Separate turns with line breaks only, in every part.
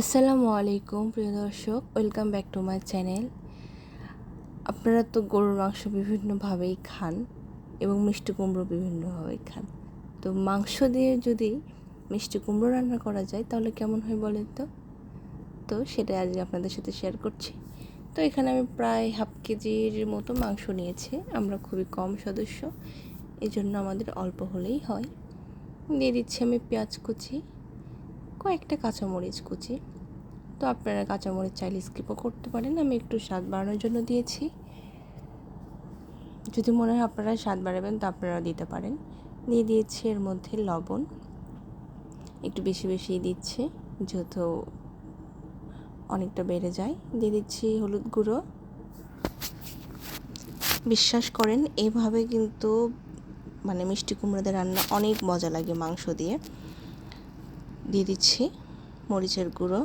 আসসালামু আলাইকুম, প্রিয় দর্শক। Welcome back to my channel আপনারা তো গরুর মাংস বিভিন্নভাবেই খান এবং মিষ্টি কুমড়ো বিভিন্নভাবেই খান। তো মাংস দিয়ে যদি মিষ্টি কুমড়ো রান্না করা যায়, তাহলে কেমন হয় বলেন তো? তো সেটা আজ আপনাদের সাথে শেয়ার করছি। তো এখানে আমি প্রায় হাফ কেজির মতো মাংস নিয়েছি। আমরা খুবই কম সদস্য এই জন্য আমাদের অল্প হলেই হয়। দিয়ে দিচ্ছি আমি পেঁয়াজ কুচি, কয়েকটা কাঁচামরিচ কুচি। তো আপনারা কাঁচামরিচ চাইলে স্কিপও করতে পারেন। আমি একটু স্বাদ বাড়ানোর জন্য দিয়েছি। যদি মনে হয় আপনারা স্বাদ বাড়াবেন তো আপনারা দিতে পারেন। দিয়ে দিয়েছি এর মধ্যে লবণ। একটু বেশি বেশি দিচ্ছি, যেহেতু অনেকটা বেড়ে যায়। দিয়ে দিচ্ছি হলুদ গুঁড়ো। বিশ্বাস করেন, এভাবে কিন্তু মানে মিষ্টি কুমড়োদের রান্না অনেক মজা লাগে মাংস দিয়ে। দিয়ে দিচ্ছি মরিচের গুঁড়ো।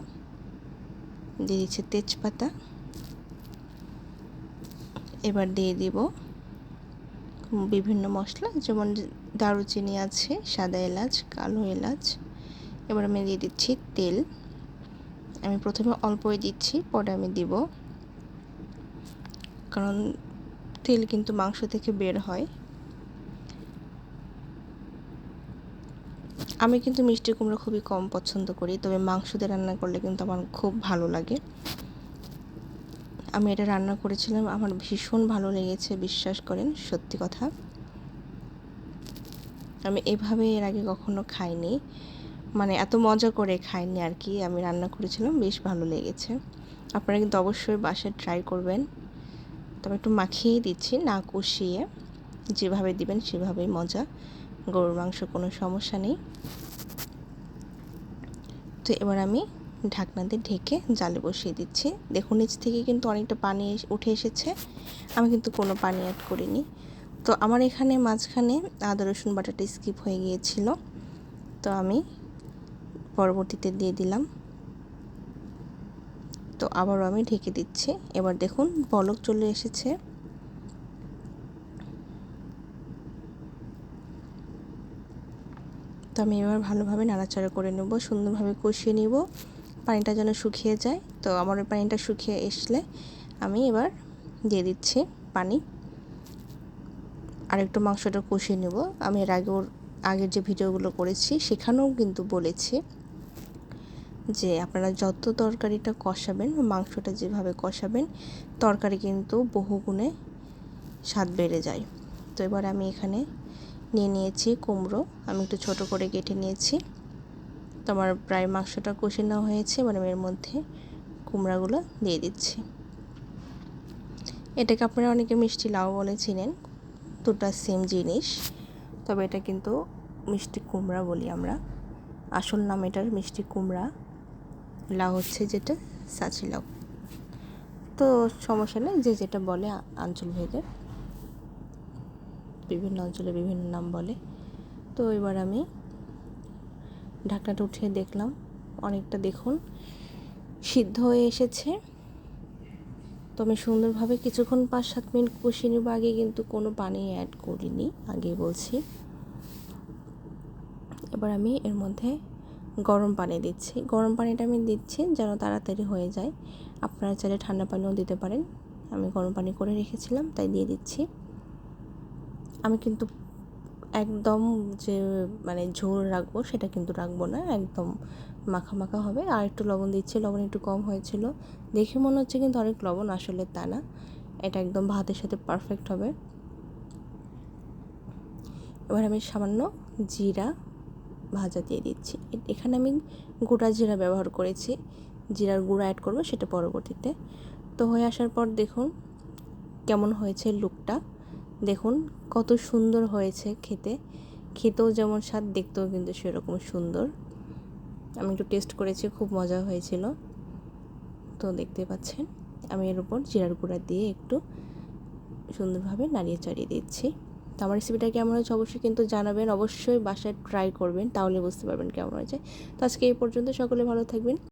দিয়ে দিচ্ছি তেজপাতা। এবার দিয়ে দিব বিভিন্ন মশলা, যেমন দারুচিনি আছে, সাদা এলাচ, কালো এলাচ। এবার আমি দিয়ে দিচ্ছি তেল। আমি প্রথমে অল্পই দিচ্ছি, পরে আমি দিব। কারণ তেল কিন্তু মাংস থেকে বের হয়। আমি কিন্তু মিষ্টি কুমড়ো খুবই কম পছন্দ করি, তবে মাংস দিয়ে রান্না করলে কিন্তু আমার খুব ভালো লাগে। আমি এটা রান্না করেছিলাম, আমার ভীষণ ভালো লেগেছে, বিশ্বাস করেন, সত্যি কথা। আমি এভাবে এর আগে কখনো খাইনি মানে এত মজা করে খাইনি আর কি, আমি রান্না করেছিলাম, বেশ ভালো লেগেছে। আপনারা কিন্তু অবশ্যই বাসায় ট্রাই করবেন। তবে একটু মাখিয়ে দিচ্ছি, না কষিয়ে, যেভাবে দিবেন সেভাবেই মজা। গরুর মাংস কোনো সমস্যা নেই। তো এবার আমি ঢাকনা দিয়ে ঢেকে জালে বসিয়ে দিচ্ছি। দেখুন, নিচ থেকে কিন্তু অনেকটা পানি উঠে এসেছে। আমি কিন্তু কোনো পানি অ্যাড করিনি। তো আমার এখানে মাঝখানে আদা, রসুন, বাটাটা স্কিপ হয়ে গিয়েছিল। তো আমি পরবর্তীতে দিয়ে দিলাম। তো আবারও আমি ঢেকে দিচ্ছি। এবার দেখুন, বলক চলে এসেছে। তো আমি এবার ভালোভাবে নাড়াচাড়া করে নেব, সুন্দরভাবে কষিয়ে নিব। পানিটা যেন শুকিয়ে যায়। তো আমার ওই পানিটা শুকিয়ে এসলে আমি এবার দিয়ে দিচ্ছি পানি। আর একটু মাংসটা কষিয়ে নেব। আমি এর আগেও আগের যে ভিডিওগুলো করেছি, সেখানেও কিন্তু বলেছি যে আপনারা যত তরকারিটা কষাবেন, মাংসটা যেভাবে কষাবেন, তরকারি কিন্তু বহুগুণে স্বাদ বেড়ে যায়। তো এবার আমি এখানে নিয়ে নিয়েছি কুমড়ো। আমি একটু ছোট করে কেটে নিয়েছি। তো আমার প্রায় মাংসটা কষে নেওয়া হয়েছে এবার আমি এর মধ্যে কুমড়াগুলো দিয়ে দিচ্ছি। এটাকে আপনারা অনেকে মিষ্টি লাউ বলে চিনেন। দুটা সেম জিনিস। তবে এটা কিন্তু মিষ্টি কুমড়া বলি আমরা। আসল নাম এটার মিষ্টি কুমড়া। লাউ হচ্ছে যেটা, সাচি লাউ। তো সমস্যা নেই, যে যেটা বলে আঞ্চল ভেদে। বিভিন্ন অঞ্চলে বিভিন্ন নাম বলে। তো এবার আমি ঢাকনাটা উঠিয়ে দেখলাম। অনেকটা দেখুন, সিদ্ধ হয়ে এসেছে। তো আমি সুন্দরভাবে কিছুক্ষণ পাঁচ সাত মিনিট কষিয়ে নেব। আগে কিন্তু কোনো পানি অ্যাড করিনি আগে বলছি। এবার আমি এর মধ্যে গরম পানি দিচ্ছি। গরম পানিটা আমি দিচ্ছি যেন তাড়াতাড়ি হয়ে যায়। আপনারা চাইলে ঠান্ডা পানিও দিতে পারেন। আমি গরম পানি করে রেখেছিলাম, তাই দিয়ে দিচ্ছি। আমি কিন্তু একদম যে মানে ঝোল রাখব সেটা কিন্তু রাখব না, একদম মাখা মাখা হবে। আর একটু লবণ দিচ্ছি, লবণ একটু কম হয়েছিল। দেখে মনে হচ্ছে কিন্তু অনেক লবণ, আসলে তা না। এটা একদম ভাতের সাথে পারফেক্ট হবে। এবার আমি সামান্য জিরা ভাজা দিয়ে দিচ্ছি। এখানে আমি গোটা জিরা ব্যবহার করেছি। জিরার গুঁড়া অ্যাড করব সেটা পরবর্তীতে। তো হয়ে আসার পর দেখুন কেমন হয়েছে লুকটা দেখুন, কত সুন্দর হয়েছে খেতে। খেতেও যেমন স্বাদ, দেখতেও কিন্তু সেরকম সুন্দর। আমি একটু টেস্ট করেছি, খুব মজা হয়েছিল। তো দেখতে পাচ্ছেন, আমি এর উপর জিরার গুঁড়া দিয়ে একটু সুন্দরভাবে নাড়িয়ে চাড়িয়ে দিচ্ছি। তো আমার রেসিপিটা কেমন হয়েছে অবশ্যই কিন্তু জানাবেন। অবশ্যই বাসায় ট্রাই করবেন, তাহলে বুঝতে পারবেন কেমন হয়েছে। তো আজকে এই পর্যন্ত, সকলে ভালো থাকবেন।